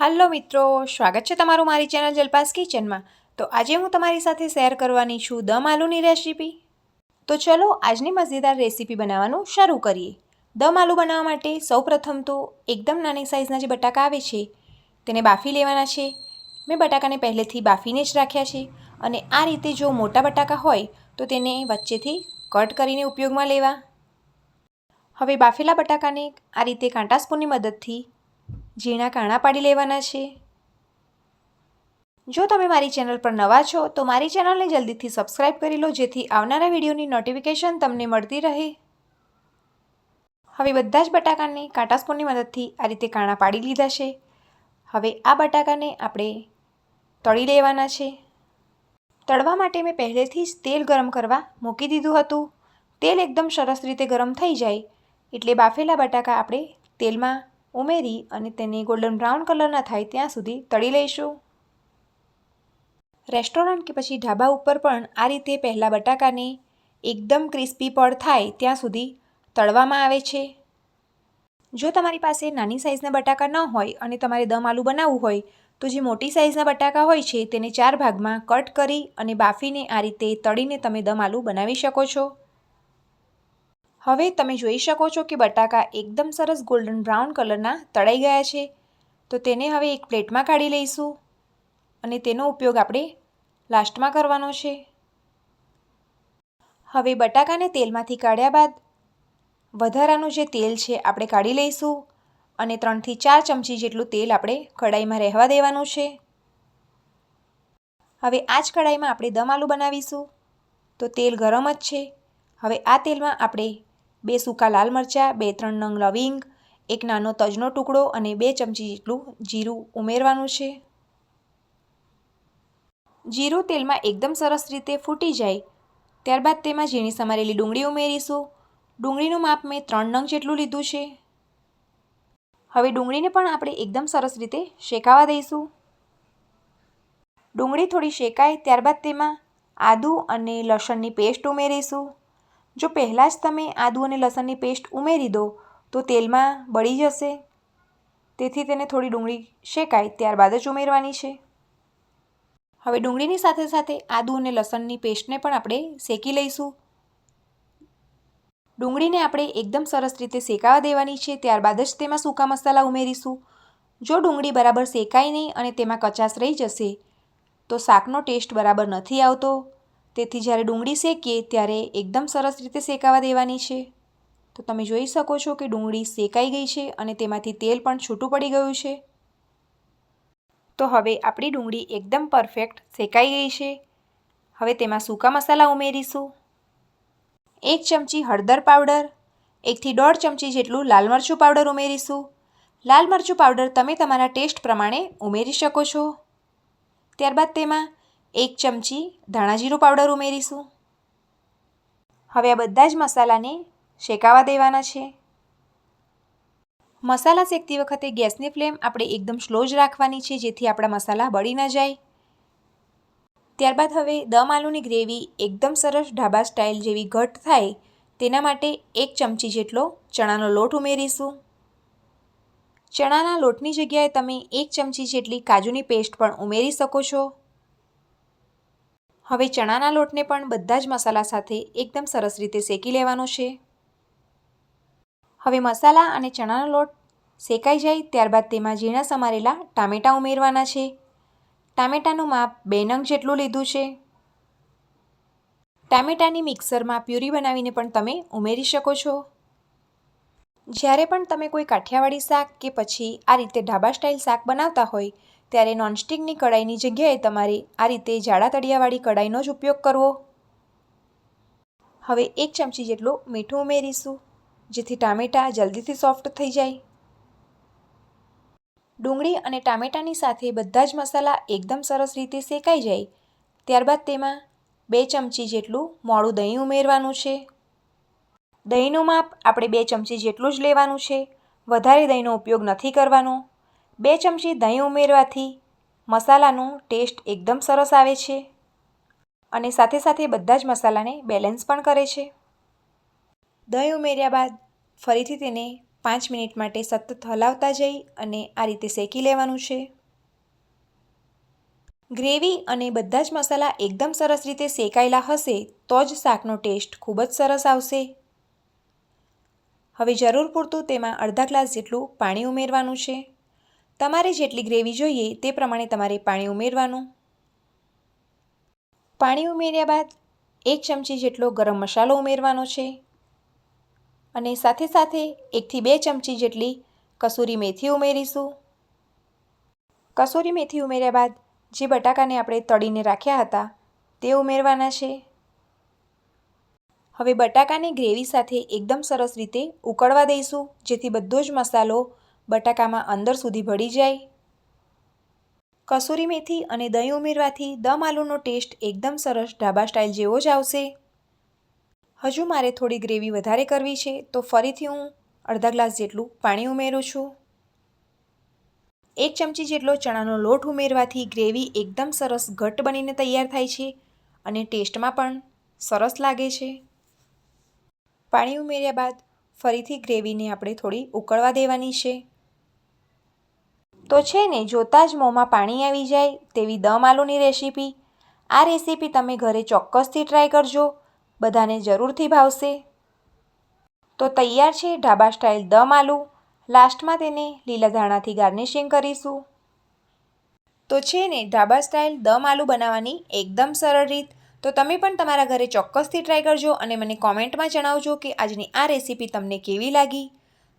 હાલો મિત્રો, સ્વાગત છે તમારું મારી ચેનલ જલપાસ કિચનમાં. તો આજે હું તમારી સાથે શેર કરવાની છું દમ આલુની રેસીપી. તો ચલો આજની મજેદાર રેસીપી બનાવવાનું શરૂ કરીએ. દમ આલુ બનાવવા માટે સૌપ્રથમ તો એકદમ નાની સાઇઝના જે બટાકા આવે છે, તેને બાફી લેવાના છે. મેં બટાકાને પહેલેથી બાફીને જ રાખ્યા છે અને આ રીતે જો મોટા બટાકા હોય તો તેને વચ્ચેથી કટ કરીને ઉપયોગમાં લેવા. હવે બાફેલા બટાકાને આ રીતે કાંટા સ્પૂનની મદદથી ઝીણા કાણા પાડી લેવાના છે. જો તમે મારી ચેનલ પર નવા છો, તો મારી ચેનલને જલ્દીથી સબસ્ક્રાઇબ કરી લો, જેથી આવનારા વિડીયોની નોટિફિકેશન તમને મળતી રહે. હવે બધા જ બટાકાને કાંટા સ્પૂનની મદદથી આ રીતે કાણા પાડી લીધા છે. હવે આ બટાકાને આપણે તળી લેવાના છે. તળવા માટે મેં પહેલેથી જ તેલ ગરમ કરવા મૂકી દીધું હતું. તેલ એકદમ સરસ રીતે ગરમ થઈ જાય, એટલે બાફેલા બટાકા આપણે તેલમાં ઉમેરી અને તેને ગોલ્ડન બ્રાઉન કલરના થાય ત્યાં સુધી તળી લઈશું. રેસ્ટોરન્ટ કે પછી ઢાબા ઉપર પણ આ રીતે પહેલાં બટાકાને એકદમ ક્રિસ્પી પડ થાય ત્યાં સુધી તળવામાં આવે છે. જો તમારી પાસે નાની સાઇઝના બટાકા ન હોય અને તમારે દમ આલુ બનાવવું હોય, તો જે મોટી સાઇઝના બટાકા હોય છે તેને ચાર ભાગમાં કટ કરી અને બાફીને આ રીતે તળીને તમે દમ આલુ બનાવી શકો છો. હવે તમે જોઈ શકો છો કે બટાકા એકદમ સરસ ગોલ્ડન બ્રાઉન કલરના તળાઈ ગયા છે. તો તેને હવે એક પ્લેટમાં કાઢી લઈશું અને તેનો ઉપયોગ આપણે લાસ્ટમાં કરવાનો છે. હવે બટાકાને તેલમાંથી કાઢ્યા બાદ વધારાનું જે તેલ છે આપણે કાઢી લઈશું અને ત્રણથી ચાર ચમચી જેટલું તેલ આપણે કઢાઈમાં રહેવા દેવાનું છે. હવે આ જ કઢાઈમાં આપણે દમ આલુ બનાવીશું. તો તેલ ગરમ જ છે. હવે આ તેલમાં આપણે બે સૂકા લાલ મરચાં, બે ત્રણ નંગ લવિંગ, એક નાનો તજનો ટુકડો અને બે ચમચી જેટલું જીરું ઉમેરવાનું છે. જીરું તેલમાં એકદમ સરસ રીતે ફૂટી જાય. ત્યારબાદ તેમાં ઝીણી સમારેલી ડુંગળી ઉમેરીશું. ડુંગળીનું માપ મેં ત્રણ નંગ જેટલું લીધું છે. હવે ડુંગળીને પણ આપણે એકદમ સરસ રીતે શેકાવા દઈશું. ડુંગળી થોડી શેકાય, ત્યારબાદ તેમાં આદું અને લસણની પેસ્ટ ઉમેરીશું. જો પહેલાં જ તમે આદું અને લસણની પેસ્ટ ઉમેરી દો, તો તેલમાં બળી જશે. તેથી તેને થોડી ડુંગળી શેકાય, ત્યારબાદ જ ઉમેરવાની છે. હવે ડુંગળીની સાથે સાથે આદું અને લસણની પેસ્ટને પણ આપણે શેકી લઈશું. ડુંગળીને આપણે એકદમ સરસ રીતે શેકાવા દેવાની છે, ત્યારબાદ જ તેમાં સૂકા મસાલા ઉમેરીશું. જો ડુંગળી બરાબર શેકાય નહીં અને તેમાં કચાશ રહી જશે, તો શાકનો ટેસ્ટ બરાબર નથી આવતો. તેથી જ્યારે ડુંગળી શેકીએ ત્યારે એકદમ સરસ રીતે શેકાવા દેવાની છે. તો તમે જોઈ શકો છો કે ડુંગળી શેકાઈ ગઈ છે અને તેમાંથી તેલ પણ છૂટું પડી ગયું છે. તો હવે આપણી ડુંગળી એકદમ પરફેક્ટ શેકાઈ ગઈ છે. હવે તેમાં સૂકા મસાલા ઉમેરીશું. એક ચમચી હળદર પાવડર, એકથી દોઢ ચમચી જેટલું લાલ મરચું પાવડર ઉમેરીશું. લાલ મરચું પાવડર તમે તમારા ટેસ્ટ પ્રમાણે ઉમેરી શકો છો. ત્યારબાદ તેમાં એક ચમચી ધાણાજીરું પાવડર ઉમેરીશું. હવે આ બધા જ મસાલાને શેકાવા દેવાના છે. મસાલા શેકતી વખતે ગેસની ફ્લેમ આપણે એકદમ સ્લો જ રાખવાની છે, જેથી આપણા મસાલા બળી ન જાય. ત્યારબાદ હવે દમ આલુની ગ્રેવી એકદમ સરસ ઢાબા સ્ટાઇલ જેવી ઘટ થાય, તેના માટે એક ચમચી જેટલો ચણાનો લોટ ઉમેરીશું. ચણાના લોટની જગ્યાએ તમે એક ચમચી જેટલી કાજુની પેસ્ટ પણ ઉમેરી શકો છો. હવે ચણાના લોટને પણ બધા જ મસાલા સાથે એકદમ સરસ રીતે શેકી લેવાનો છે. હવે મસાલા અને ચણાનો લોટ શેકાઈ જાય ત્યારબાદ તેમાં ઝીણા સમારેલા ટામેટાં ઉમેરવાના છે. ટામેટાનું માપ બે નંગ જેટલું લીધું છે. ટામેટાની મિક્સરમાં પ્યુરી બનાવીને પણ તમે ઉમેરી શકો છો. જ્યારે પણ તમે કોઈ કાઠિયાવાડી શાક કે પછી આ રીતે ઢાબા સ્ટાઇલ શાક બનાવતા હોય ત્યારે નોનસ્ટિકની કઢાઈની જગ્યાએ તમારે આ રીતે જાડા તળિયાવાળી કઢાઈનો જ ઉપયોગ કરવો. હવે એક ચમચી જેટલું મીઠું ઉમેરીશું, જેથી ટામેટાં જલ્દીથી સોફ્ટ થઈ જાય. ડુંગળી અને ટામેટાની સાથે બધા જ મસાલા એકદમ સરસ રીતે શેકાઈ જાય, ત્યારબાદ તેમાં બે ચમચી જેટલું મોડું દહીં ઉમેરવાનું છે. દહીંનું માપ આપણે બે ચમચી જેટલું જ લેવાનું છે. વધારે દહીંનો ઉપયોગ નથી કરવાનો. બે ચમચી દહીં ઉમેરવાથી મસાલાનું ટેસ્ટ એકદમ સરસ આવે છે અને સાથે સાથે બધા જ મસાલાને બેલેન્સ પણ કરે છે. દહીં ઉમેર્યા બાદ ફરીથી તેને પાંચ મિનિટ માટે સતત હલાવતા જઈ અને આ રીતે શેકી લેવાનું છે. ગ્રેવી અને બધા જ મસાલા એકદમ સરસ રીતે શેકાયેલા હશે તો જ શાકનો ટેસ્ટ ખૂબ જ સરસ આવશે. હવે જરૂર પૂરતું તેમાં અડધા ગ્લાસ જેટલું પાણી ઉમેરવાનું છે. તમારે જેટલી ગ્રેવી જોઈએ તે પ્રમાણે તમારે પાણી ઉમેરવાનું. પાણી ઉમેર્યા બાદ એક ચમચી જેટલો ગરમ મસાલો ઉમેરવાનો છે. અને સાથે સાથે એકથી બે ચમચી જેટલી કસૂરી મેથી ઉમેરીશું. કસૂરી મેથી ઉમેર્યા બાદ જે બટાકાને આપણે તળીને રાખ્યા હતા તે ઉમેરવાના છે. હવે બટાકાની ગ્રેવી સાથે એકદમ સરસ રીતે ઉકળવા દઈશું, જેથી બધો જ મસાલો બટાકામાં અંદર સુધી ભળી જાય. કસૂરી મેથી અને દહીં ઉમેરવાથી દમ આલુનો ટેસ્ટ એકદમ સરસ ઢાબા સ્ટાઇલ જેવો જ આવશે. હજુ મારે થોડી ગ્રેવી વધારે કરવી છે, તો ફરીથી હું અડધા ગ્લાસ જેટલું પાણી ઉમેરું છું. એક ચમચી જેટલો ચણાનો લોટ ઉમેરવાથી ગ્રેવી એકદમ સરસ ઘટ્ટ બનીને તૈયાર થાય છે અને ટેસ્ટમાં પણ સરસ લાગે છે. પાણી ઉમેર્યા બાદ ફરીથી ગ્રેવીને આપણે થોડી ઉકળવા દેવાની છે. તો છે ને, જોતાં જ મોંમાં પાણી આવી જાય તેવી દમ આલુની રેસીપી. આ રેસીપી તમે ઘરે ચોક્કસથી ટ્રાય કરજો. બધાને જરૂરથી ભાવશે. તો તૈયાર છે ઢાબા સ્ટાઇલ દમ આલુ લાસ્ટમાં તેને લીલા ધાણાથી ગાર્નિશિંગ કરીશું. તો છે ને, ઢાબા સ્ટાઇલ દમ આલુ બનાવવાની એકદમ સરળ રીત. તો તમે પણ તમારા ઘરે ચોક્કસથી ટ્રાય કરજો અને મને કોમેન્ટમાં જણાવજો કે આજની આ રેસીપી તમને કેવી લાગી.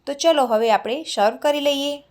તો ચલો હવે આપણે સર્વ કરી લઈએ.